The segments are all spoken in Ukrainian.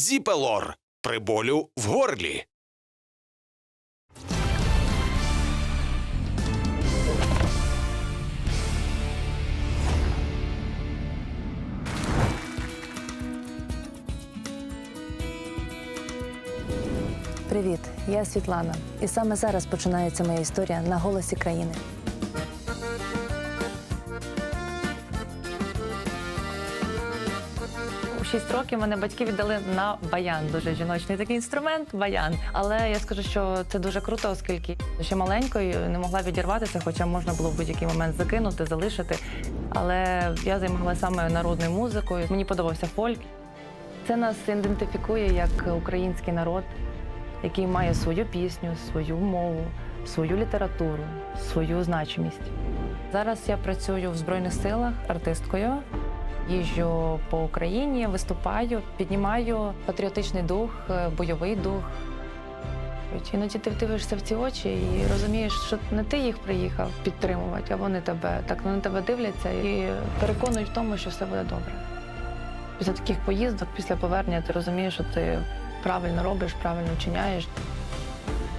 Зіпелор при болю в горлі. Привіт, я Світлана. І саме зараз починається моя історія на голосі країни. 6 років мене батьки віддали на баян, дуже жіночний такий інструмент баян. Але я скажу, що це дуже круто, оскільки ще маленькою не могла відірватися, хоча можна було в будь-який момент закинути, залишити. Але я займалася саме народною музикою. Мені подобався фольк. Це нас ідентифікує як український народ, який має свою пісню, свою мову, свою літературу, свою значимість. Зараз я працюю в Збройних силах артисткою. Їжджу по Україні, виступаю, піднімаю патріотичний дух, е, бойовий дух. Іноді ти дивишся в ці очі і розумієш, що не ти їх приїхав підтримувати, а вони тебе. Так вони тебе дивляться і переконують в тому, що все буде добре. Після таких поїздок, після повернення, ти розумієш, що ти правильно робиш, правильно вчиняєш.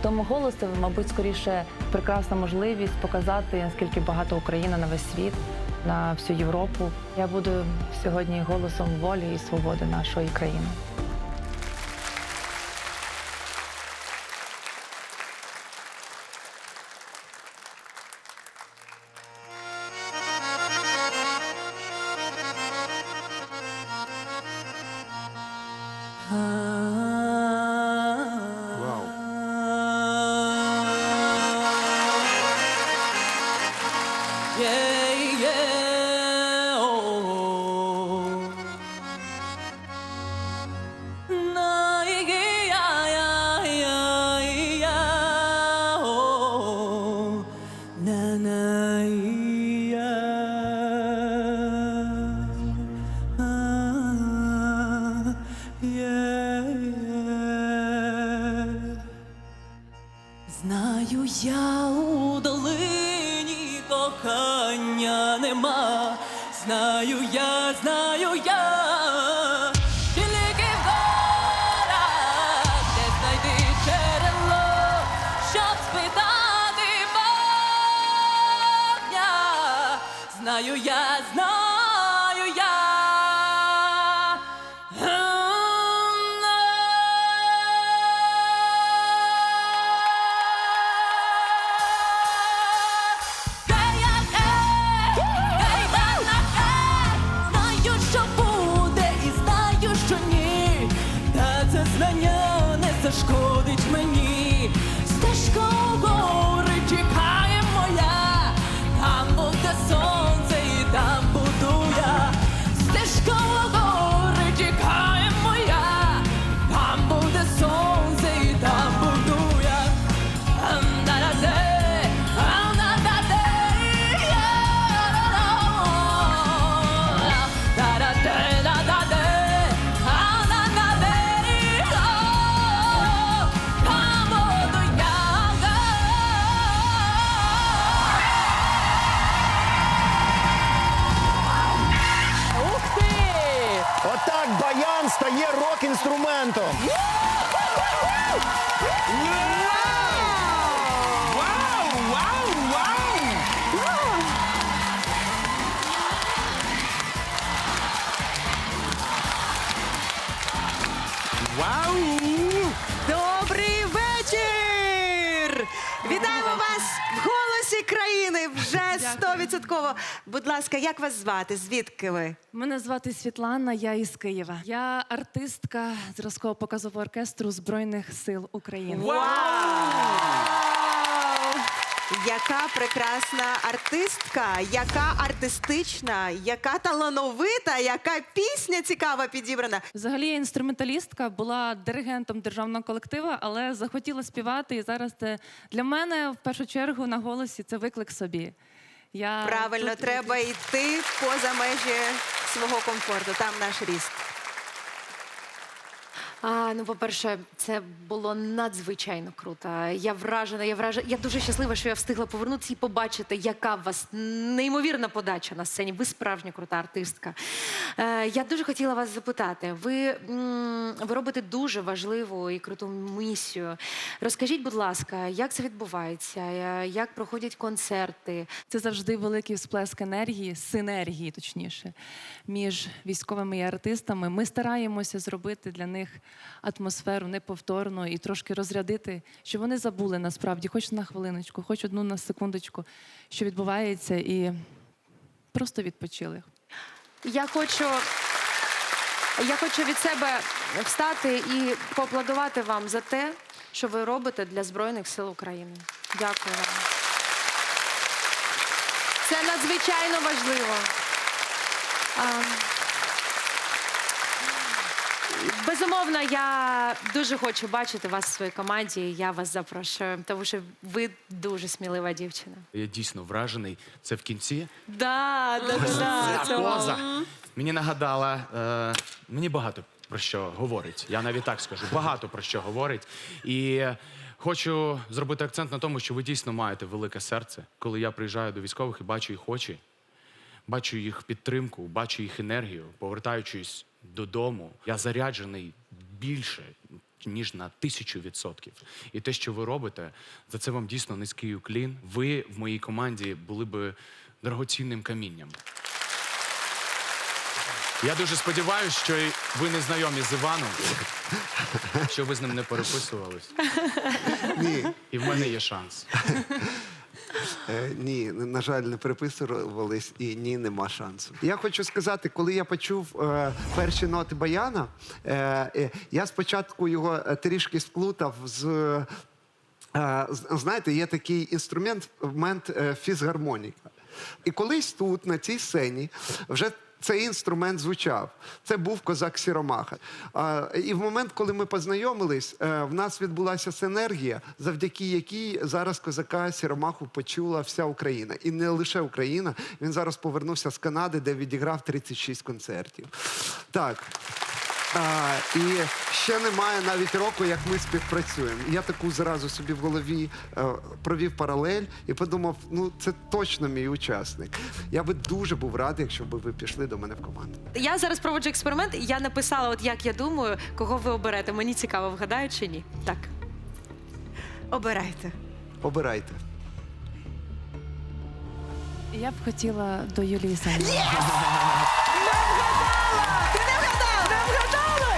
Тому голос це, мабуть, скоріше прекрасна можливість показати, наскільки багато Україна на весь світ, на всю Європу. Я буду сьогодні голосом волі і свободи нашої країни. Yeah, Знаю я у долині кохання нема. Знаю я, знаю я, тільки в де знайти джерело, щоб спитати. Знаю я, знаю стає рок-інструментом. Вау! Вау! Вау! Вау! Добрий стовідсотково. Будь ласка, як вас звати? Звідки ви? Мене звати Світлана, я із Києва. Я артистка зразково показового оркестру Збройних сил України. Яка прекрасна артистка, яка артистична, яка талановита, яка пісня цікава підібрана. Взагалі я інструменталістка, була диригентом державного колектива, але захотіла співати. І зараз це для мене в першу чергу на голосі це виклик собі. Я Правильно, тут- треба йти поза межі свого комфорту. Там наш ріст. А, ну, по-перше, це було надзвичайно круто. Я вражена, я вражена. Я дуже щаслива, що я встигла повернутися і побачити, яка у вас неймовірна подача на сцені. Ви справжня крута артистка. Е, я дуже хотіла вас запитати. Ви, ви робите дуже важливу і круту місію. Розкажіть, будь ласка, як це відбувається? Е, Як проходять концерти? Це завжди великий всплеск енергії, синергії, точніше, між військовими і артистами. Ми стараємося зробити для них атмосферу неповторну і трошки розрядити, щоб вони забули насправді, хоч на хвилиночку, хоч одну на секундочку, що відбувається, і просто відпочили. Я хочу, я хочу від себе встати і поаплодувати вам за те, що ви робите для Збройних сил України. Дякую вам. Це надзвичайно важливо. Безумовно, я дуже хочу бачити вас в своїй команді. і Я вас запрошую, тому що ви дуже смілива дівчина. Я дійсно вражений. Це в кінці. Да, да, да, Ця поза мені нагадала, е, мені багато про що говорить. Я навіть так скажу, багато про що говорить. І хочу зробити акцент на тому, що ви дійсно маєте велике серце. Коли я приїжджаю до військових і бачу їх очі, бачу їх підтримку, бачу їх енергію, повертаючись додому, я заряджений більше. Ніж на тисячу відсотків. І те, що ви робите, за це вам дійсно низький уклін. Ви в моїй команді були би дорогоцінним камінням. Я дуже сподіваюся, що ви не знайомі з Іваном, що ви з ним не переписувались. Ні, І в мене є шанс. Е, ні, на жаль, не переписувались і ні, нема шансу. Я хочу сказати, коли я почув е, перші ноти баяна, е, е, я спочатку його е, трішки сплутав з. е, знаєте, є такий інструмент, фізгармоніка. І колись тут, на цій сцені, вже цей інструмент звучав. Це був козак Сіромаха. І в момент, коли ми познайомились, е, в нас відбулася синергія, завдяки якій зараз козака Сіромаху почула вся Україна. І не лише Україна. Він зараз повернувся з Канади, де відіграв 36 концертів. Так. А, і ще немає навіть року, як ми співпрацюємо. Я таку зразу собі в голові е, провів паралель і подумав: ну це точно мій учасник. Я би дуже був радий, якщо б ви пішли до мене в команду. Я зараз проводжу експеримент, і я написала, от як я думаю, кого ви оберете. Мені цікаво, вгадаю чи ні. Так. Обирайте. Обирайте. Я б хотіла до Юлії Саніної.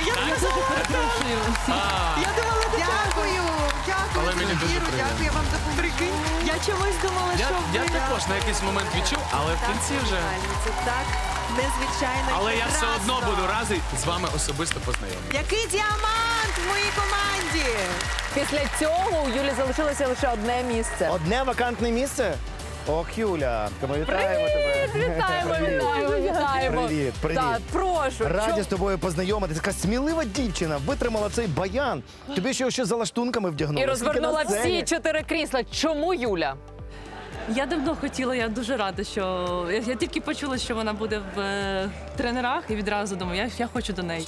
Я Я дуже перепрошую всіх. Я думала, дякую. Дякую. Але мені дуже Іро, приємно. Дякую вам за прикинь. Я чомусь думала, Я, що я також на якийсь момент відчув, але в Так, кінці вже. Це так незвичайно. і Але я все одно буду радий з вами особисто познайомитися. Який діамант в моїй команді? Після цього у Юлі залишилося лише одне місце. Одне вакантне місце. Ох, Юля, ми вітаємо тебе. Вітаємо, вітаємо, вітаємо. Привіт, привіт. Так, прошу. Раді чо- з тобою познайомитися. Така смілива дівчина витримала цей баян. Тобі ще ще за лаштунками вдягнули. І розвернула всі чотири крісла. Чому Юля? Я давно хотіла, я дуже рада, що я, я тільки почула, що вона буде в е, тренерах, і відразу думаю, я, я хочу до неї.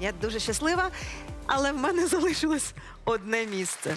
Я дуже щаслива, але в мене залишилось одне місце.